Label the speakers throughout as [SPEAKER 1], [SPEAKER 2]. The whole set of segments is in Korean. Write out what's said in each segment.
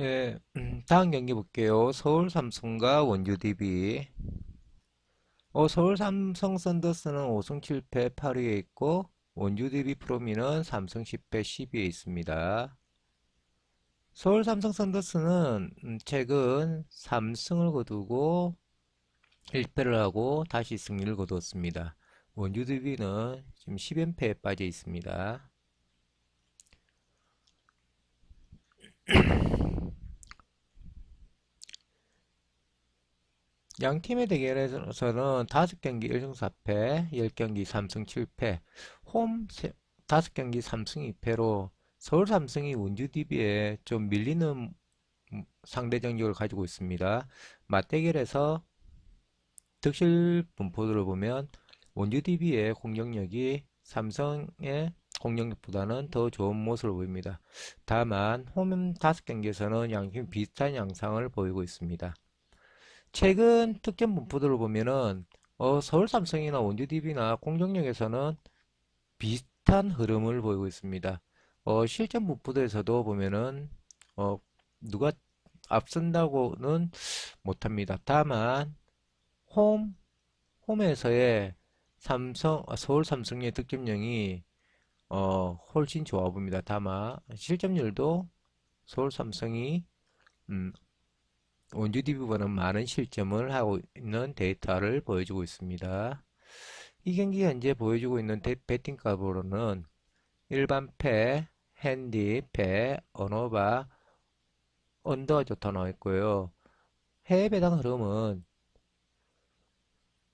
[SPEAKER 1] 네, 음, 다음 경기 볼게요. 서울 삼성과 원주 DB. 어, 서울 삼성 썬더스는 5승 7패 8위에 있고, 원주 DB 프로미는 3승 10패 10위에 있습니다. 서울 삼성 썬더스는 음, 최근 3승을 거두고 1패를 하고 다시 승리를 거두었습니다. 원주 DB는 지금 10연패에 빠져 있습니다. 양 팀의 대결에서는 5경기 1승 4패, 10경기 3승 7패, 홈 5경기 3승 2패로 서울 삼성이 원주 DB에 좀 밀리는 음, 상대 전적을 가지고 있습니다. 맞대결에서 득실 분포들을 보면 원주 DB의 공격력이 삼성의 공격력보다는 더 좋은 모습을 보입니다. 다만 홈 5경기에서는 양팀 비슷한 양상을 보이고 있습니다. 최근 특정 분포들을 보면은 어, 서울 삼성이나 원주 DB나 공격력에서는 비슷한 흐름을 보이고 있습니다. 어, 실전 분포들에서도 보면은 어, 누가 앞선다고는 못합니다. 다만 홈 홈에서의 삼성 아, 서울 삼성의 득점력이 어, 훨씬 좋아 보입니다. 다만 실점률도 서울 삼성이 음, 원주 DB보다는 많은 실점을 하고 있는 데이터를 보여주고 있습니다. 이 경기 현재 보여주고 있는 데- 배팅 값으로는 일반 패, 핸디, 패, 언어바, 언더 좋다 나와 있고요. 해외 배당 흐름은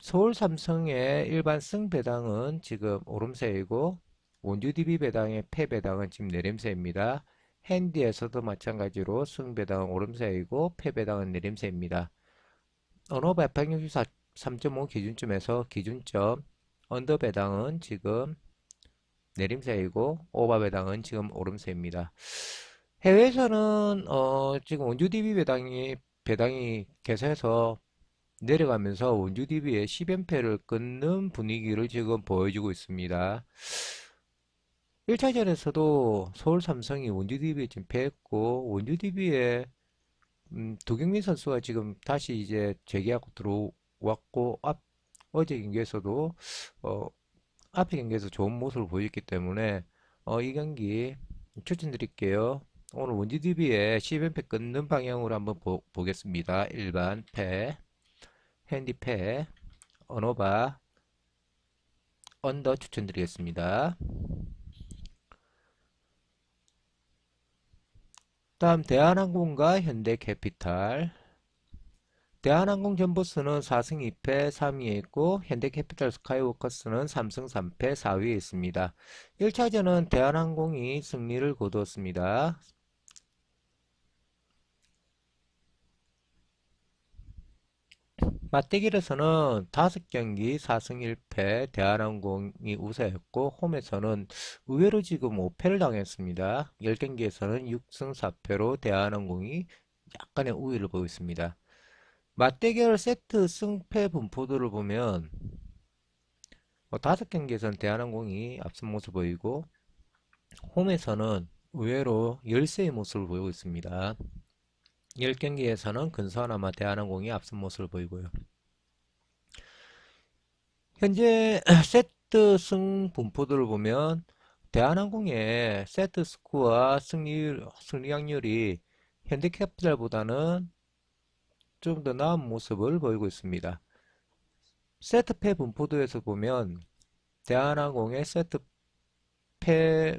[SPEAKER 1] 서울 삼성의 일반 승 배당은 지금 오름세이고 원주 DB 배당의 패 배당은 지금 내림세입니다. 핸디에서도 마찬가지로 승 배당은 오름세이고 패 배당은 내림세입니다. 언어바 164 3.5 기준점에서 기준점 언더 배당은 지금 내림세이고 오바 배당은 지금 오름세입니다. 해외에서는 어, 지금 원주 DB 배당이 배당이 계속해서 내려가면서 원주 DB의 10연패를 끊는 분위기를 지금 보여주고 있습니다. 1차전에서도 서울 삼성이 원주 DB에 지금 패했고 원주 DB의 음, 도경민 선수가 지금 다시 이제 재계약으로 들어왔고 앞 어제 경기에서도 어, 앞에 경기에서 좋은 모습을 보였기 때문에 어, 이 경기 추천드릴게요. 오늘 원주 DB의 10연패 끊는 방향으로 한번 보, 보겠습니다. 일반 패, 핸디패, 언어바, 언더 추천드리겠습니다. 다음 대한항공과 현대캐피탈 대한항공 전보스는 4승 2패 3위에 있고 현대캐피탈 스카이워커스는 3승 3패 4위에 있습니다. 1차전은 대한항공이 승리를 거두었습니다. 맞대결에서는 5경기 4승 1패 대한항공이 우세했고 홈에서는 의외로 지금 5패를 당했습니다. 10경기에서는 6승 4패로 대한항공이 약간의 우위를 보이고 있습니다. 맞대결 세트 승패 분포도를 보면 뭐 5경기에서는 대한항공이 앞선 모습을 보이고 홈에서는 의외로 열세의 모습을 보이고 있습니다. 10경기에서는 근소하나마 대한항공이 앞선 모습을 보이고요. 현재 세트 승 분포들을 보면 대한항공의 세트 스코어 승리, 승리 확률이 현대캐피탈보다는 좀 더 나은 모습을 보이고 있습니다. 세트패 분포도에서 보면 대한항공의 세트패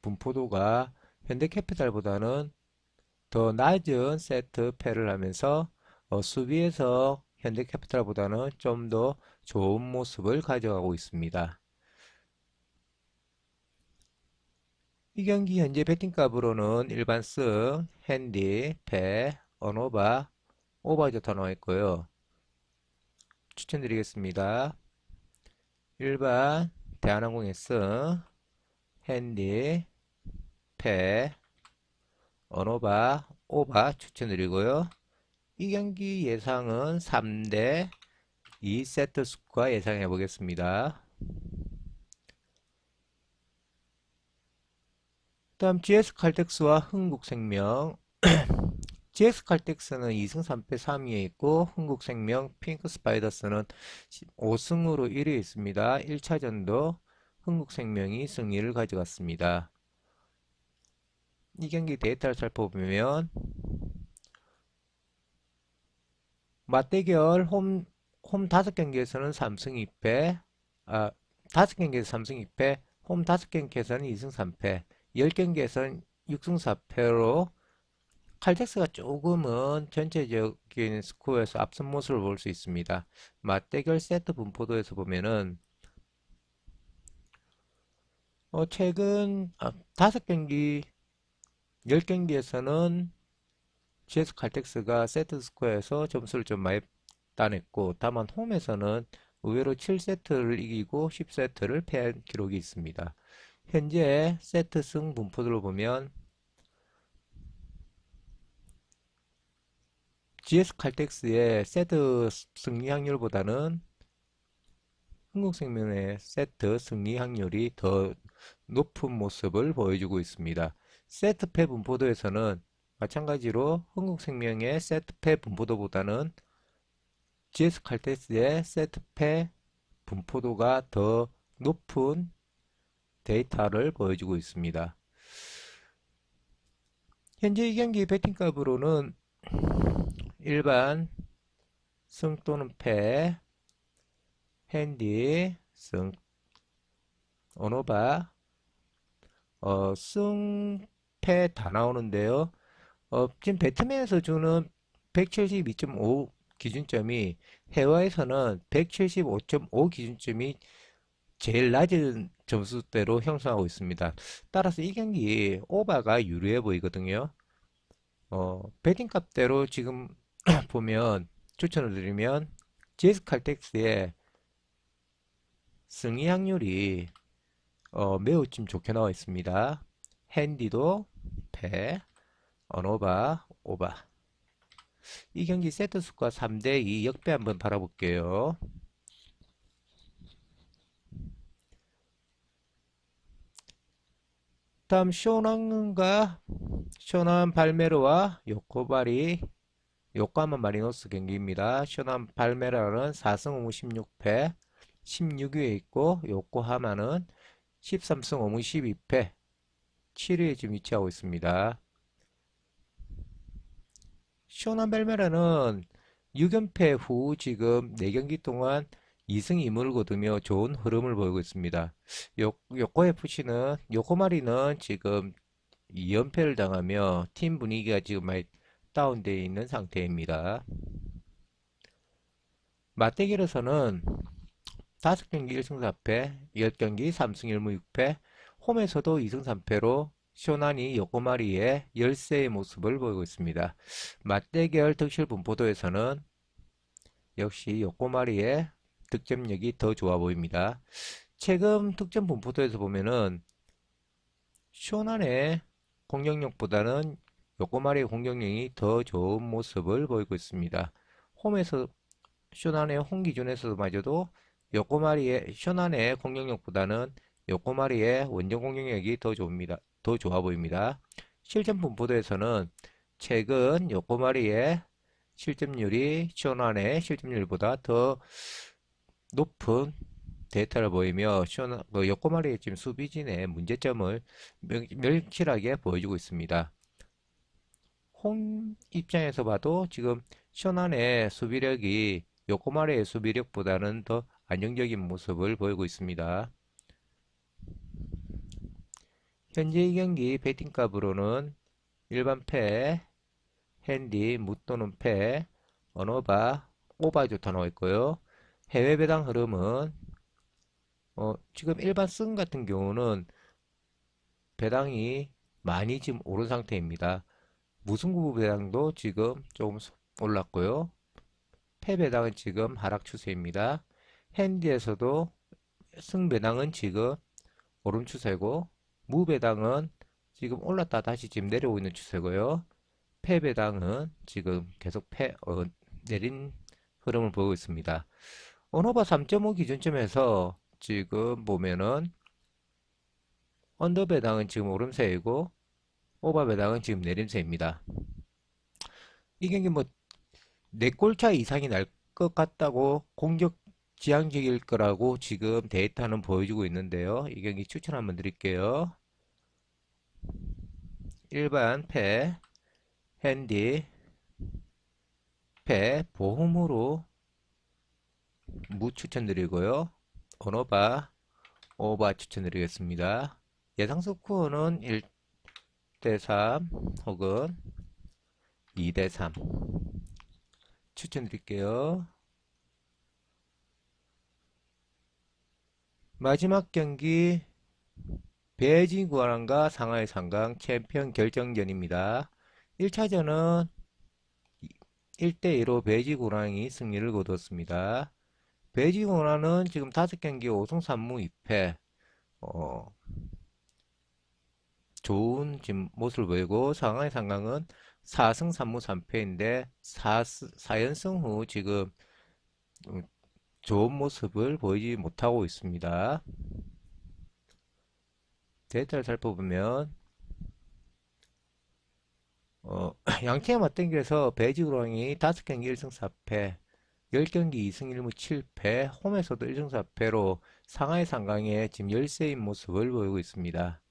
[SPEAKER 1] 분포도가 현대캐피탈보다는 더 낮은 세트 패를 하면서 어, 수비에서 현대캐피탈보다는 좀 더 좋은 모습을 가져가고 있습니다. 이 경기 현재 배팅값으로는 일반승, 핸디, 패, 언오바, 오버저타 나와 있고요. 추천드리겠습니다. 일반 대한항공의 승, 핸디, 패, 언어바, 오바 추천드리고요. 이 경기 예상은 3대 2세트 스코어 예상해 보겠습니다. 다음 GS 칼텍스와 흥국생명 GX 칼텍스는 2승 3패 3위에 있고 흥국생명 핑크 스파이더스는 5승으로 1위에 있습니다. 1차전도 흥국생명이 승리를 가져갔습니다. 이 경기 데이터를 살펴보면 맞대결 홈, 홈 5경기에서는 3승 2패 아, 5경기에서 3승 2패 홈 5경기에서는 2승 3패 10경기에서는 6승 4패로 칼텍스가 조금은 전체적인 스코어에서 앞선 모습을 볼 수 있습니다. 맞대결 세트 분포도에서 보면은 어, 최근 아, 5경기 10경기에서는 GS 칼텍스가 세트 스코어에서 점수를 좀 많이 따냈고 다만 홈에서는 의외로 7세트를 이기고 10세트를 패한 기록이 있습니다. 현재 세트 승 분포들을 보면 GS 칼텍스의 세트 승리 확률보다는 흥국생명의 세트 승리 확률이 더 높은 모습을 보여주고 있습니다. 세트패 분포도에서는 마찬가지로 흥국생명의 세트패 분포도보다는 GS 칼텍스의 세트패 분포도가 더 높은 데이터를 보여주고 있습니다. 현재 이 경기 배팅값으로는 일반 승 또는 패, 핸디, 승, 언어바, 어, 승, 패다 나오는데요. 어, 지금 배트맨에서 주는 172.5 기준점이 해외에서는 175.5 기준점이 제일 낮은 점수대로 형성하고 있습니다. 따라서 이 경기 오바가 유리해 보이거든요. 어, 배팅 값대로 지금 보면 추천을 드리면 GS 칼텍스의 승리 확률이 어, 매우 좀 좋게 나와 있습니다. 핸디도 패, 언오바, 오바. 이 경기 세트 수가 3대2 역배 한번 바라볼게요. 다음 쇼난과 쇼난 발메르와 요코바리 요코하마 마리노스 경기입니다. 쇼난 발메라는 4승 5무 16패 16위에 있고 요코하마는 13승 5무 12패 7위에 지금 위치하고 있습니다. 쇼난 발메라는 6연패 후 지금 4경기 동안 2승 2무를 거두며 좋은 흐름을 보이고 있습니다. 요, 요코 FC는 요코마리는 지금 2연패를 당하며 팀 분위기가 지금 많이 다운되어 있는 상태입니다. 맞대결에서는 5경기 1승 4패, 10경기 3승 1무 6패, 홈에서도 2승 3패로 쇼난이 요코마리의 열세의 모습을 보이고 있습니다. 맞대결 득실 분포도에서는 역시 요코마리의 득점력이 더 좋아 보입니다. 최근 득점 분포도에서 보면은 쇼난의 공격력보다는 요코마리의 공격력이 더 좋은 모습을 보이고 있습니다. 홈에서 쇼난의 홈 기준에서마저도 요코마리의 쇼난의 공격력보다는 요코마리의 원정 공격력이 더 좋습니다. 더 좋아 보입니다. 실점 분포도에서는 최근 요코마리의 실점률이 쇼난의 실점률보다 더 높은 데이터를 보이며 쇼나, 그 요코마리의 지금 수비진의 문제점을 명실하게 보여주고 있습니다. 홈 입장에서 봐도 지금 쇼난의 수비력이 요코마리의 수비력보다는 더 안정적인 모습을 보이고 있습니다. 현재 이 경기 배팅값으로는 일반 패, 핸디, 묻도는 패, 언어바, 오바 좋다 나와 있고요. 해외 배당 흐름은 어, 지금 일반 승 같은 경우는 배당이 많이 지금 오른 상태입니다. 무승부 배당도 지금 조금 올랐고요. 패 배당은 지금 하락 추세입니다. 핸디에서도 승 배당은 지금 오름 추세고 무 배당은 지금 올랐다 다시 지금 내려오고 있는 추세고요. 패 배당은 지금 계속 패 어, 내린 흐름을 보고 있습니다. 언어바 3.5 기준점에서 지금 보면은 언더 배당은 지금 오름세이고 오바 배당은 지금 내림세입니다. 이 경기 뭐, 네골차 이상이 날 것 같다고 공격 지향적일 거라고 지금 데이터는 보여주고 있는데요. 이 경기 추천 한번 드릴게요. 일반 패, 핸디, 패, 보험으로 무 추천드리고요. 언어바, 오바 추천드리겠습니다. 예상 스코어는 1대3 혹은 2대3 추천드릴게요. 마지막 경기 베이징 구안과 상하이 상강 챔피언 결정전입니다. 1차전은 1대2로 베이징 구안이 승리를 거뒀습니다. 베이징 구안은 지금 5경기 5승 3무 2패 어, 좋은 지금 모습을 보이고 상하이 상강은 4승 3무 3패인데 4, 4연승 후 지금 음, 좋은 모습을 보이지 못하고 있습니다. 데이터를 살펴보면 어, 양팀의 맞대결에서 베이지그랑이 5경기 1승 4패 10경기 2승 1무 7패 홈에서도 1승 4패로 상하이 상강에 지금 열세인 모습을 보이고 있습니다.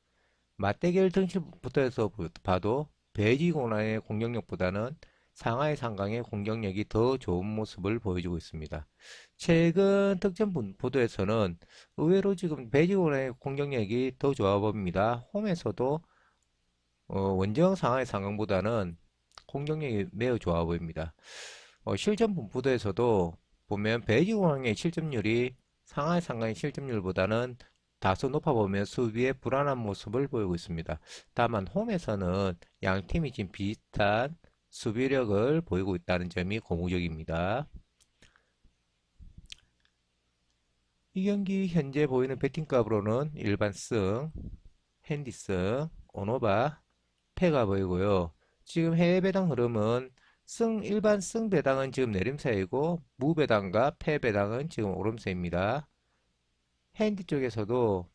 [SPEAKER 1] 맞대결 등치부터에서 봐도 베이지고나의 공격력보다는 상하이 상강의 공격력이 더 좋은 모습을 보여주고 있습니다. 최근 득점 보도에서는 의외로 지금 베이지고나의 공격력이 더 좋아 보입니다. 홈에서도 어, 원정 상하이 상강보다는 공격력이 매우 좋아 보입니다. 어, 실점 분포도에서도 보면 베이지공항의 실점률이 상하이 상강의 실점률보다는 다소 높아 보면 수비의 불안한 모습을 보이고 있습니다. 다만 홈에서는 양 팀이 지금 비슷한 수비력을 보이고 있다는 점이 고무적입니다. 이 경기 현재 보이는 배팅값으로는 일반 승, 핸디승, 오노바, 패가 보이고요. 지금 해외 배당 흐름은 승 일반 승 배당은 지금 내림세이고 무 배당과 패 배당은 지금 오름세입니다. 핸디 쪽에서도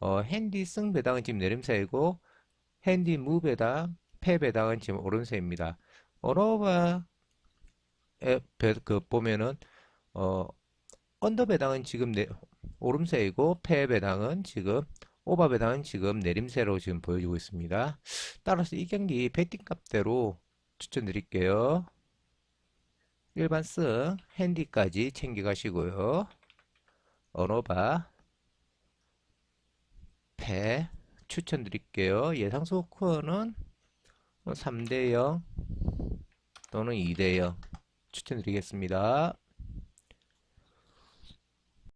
[SPEAKER 1] 어, 핸디 승 배당은 지금 내림세이고 핸디 무 배당, 패 배당은 지금 오름세입니다. 언어가 그 보면은 어, 언더 배당은 지금 내, 오름세이고 패 배당은 지금 오바 배당은 지금 내림세로 지금 보여주고 있습니다. 따라서 이 경기 배팅 값대로 추천드릴게요. 일반 승 핸디까지 챙겨가시고요. 언어바 패 추천드릴게요. 예상 스코어는 3대0 또는 2대0 추천드리겠습니다.